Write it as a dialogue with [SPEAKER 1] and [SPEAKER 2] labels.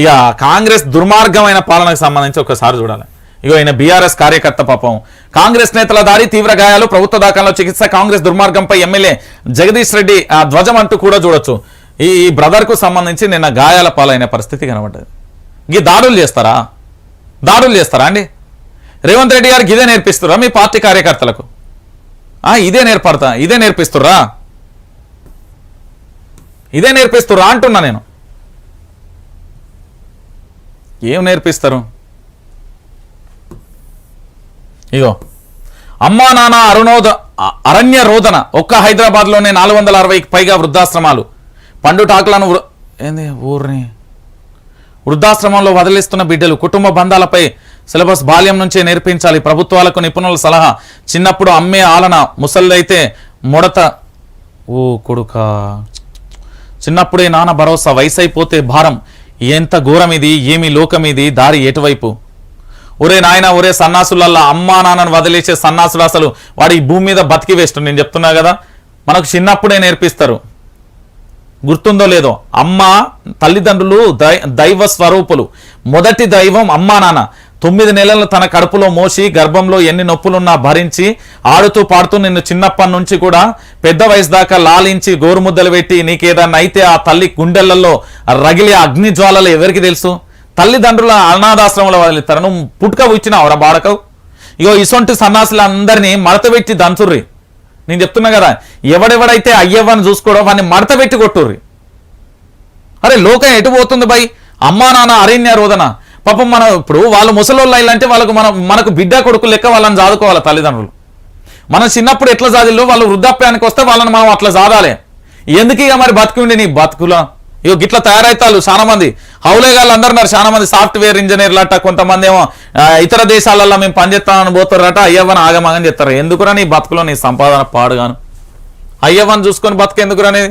[SPEAKER 1] ఇక కాంగ్రెస్ దుర్మార్గమైన పాలనకు సంబంధించి ఒకసారి చూడాలి. ఇగో ఈయన బీఆర్ఎస్ కార్యకర్త పాపం. కాంగ్రెస్ నేతల దారి తీవ్ర గాయాలు ప్రభుత్వ దాఖలో చికిత్స కాంగ్రెస్ దుర్మార్గంపై ఎమ్మెల్యే జగదీష్ రెడ్డి ఆ ధ్వజం అంటూ కూడా చూడొచ్చు. ఈ ఈ బ్రదర్కు సంబంధించి నిన్న గాయాల పాలైన పరిస్థితి కనబడ్డది. ఈ దాడులు చేస్తారా? దాడులు చేస్తారా అండి? రేవంత్ రెడ్డి గారికి ఇదే నేర్పిస్తురా మీ పార్టీ కార్యకర్తలకు? ఇదే నేర్పడతా ఇదే నేర్పిస్తుర్రా ఇదే నేర్పిస్తుర్రా అంటున్నా నేను. ఏం నేర్పిస్తారు? ఇగో. అమ్మా నాన్న అరుణోద అరణ్య రోదన. ఒక్క హైదరాబాద్లోనే నాలుగు వందల అరవైకి పైగా వృద్ధాశ్రమాలు. పండుటాకులను ఏంది ఊరిని? వృద్ధాశ్రమంలో వదిలిస్తున్న బిడ్డలు కుటుంబ బంధాలపై సిలబస్ బాల్యం నుంచే నేర్పించాలి. ప్రభుత్వాలకు నిపుణుల సలహా. చిన్నప్పుడు అమ్మే ఆలన ముసళ్ళైతే ముడత ఓ కొడుక. చిన్నప్పుడే నాన్న భరోసా. వయసు అయిపోతే భారం. ఎంత ఘోరం ఇది ఏమి లోకం ఇది దారి ఎటువైపు? ఒరే నాయన ఒరే సన్నాసులల్లా అమ్మా నాన్నను వదిలేసే సన్నాసులు అసలు వాడు ఈ భూమి మీద బతికి వేస్ట్. నేను చెప్తున్నా కదా మనకు చిన్నప్పుడే నేర్పిస్తారు. గుర్తుందో లేదో అమ్మ తల్లిదండ్రులు దైవ స్వరూపులు. మొదటి దైవం అమ్మా నాన్న. తొమ్మిది నెలలు తన కడుపులో మోసి గర్భంలో ఎన్ని నొప్పులున్నా భరించి ఆడుతూ పాడుతూ నిన్ను చిన్నప్పటి నుంచి కూడా పెద్ద వయసు దాకా లాలించి గోరుముద్దలు పెట్టి నీకేదన్నా అయితే ఆ తల్లి గుండెలలో రగిలే అగ్ని జ్వాలలు ఎవరికి తెలుసు? తల్లిదండ్రుల అనాథాశ్రమంలో వాళ్ళ నువ్వు పుట్టుక ఇచ్చినావురా బాడకవు ఇగో ఇసొంటి సన్నాసులు అందరినీ మడతపెట్టి దంచుర్రి. నేను చెప్తున్నా కదా ఎవడెవడైతే అయ్యవ్వని చూసుకోవడం వాడిని మడత పెట్టి కొట్టుర్రి. అరే లోకం ఎటు పోతుంది బై? అమ్మా నాన్న అరణ్య రోదన. పాపం మన ఇప్పుడు వాళ్ళు ముసలోళ్ళు అయ్యాలంటే వాళ్ళకు మన మనకు బిడ్డ కొడుకు లెక్క వాళ్ళని చాదుకోవాలి తల్లిదండ్రులు. మనం చిన్నప్పుడు ఎట్లా చాదిల్లో వాళ్ళు వృద్ధాప్యానికి వస్తే వాళ్ళని మనం అట్లా చాదాలి ఎందుకు ఇక మరి బతుకుండి నీ బతుకులా? ఇగో గిట్లా తయారైతారు చాలా మంది హౌలేగాళ్ళు అందరు ఉన్నారు చాలా మంది సాఫ్ట్వేర్ ఇంజనీర్లు అట్ట కొంతమంది ఏమో ఇతర దేశాలలో మేము పనిచేస్తామని పోతారట అయ్యవ్వని ఆగమాగని చెప్తారు ఎందుకురా నీ బతుకులో నీ సంపాదన పాడుగాను? అయ్యవ్వని చూసుకొని బతుకు ఎందుకురా అనేది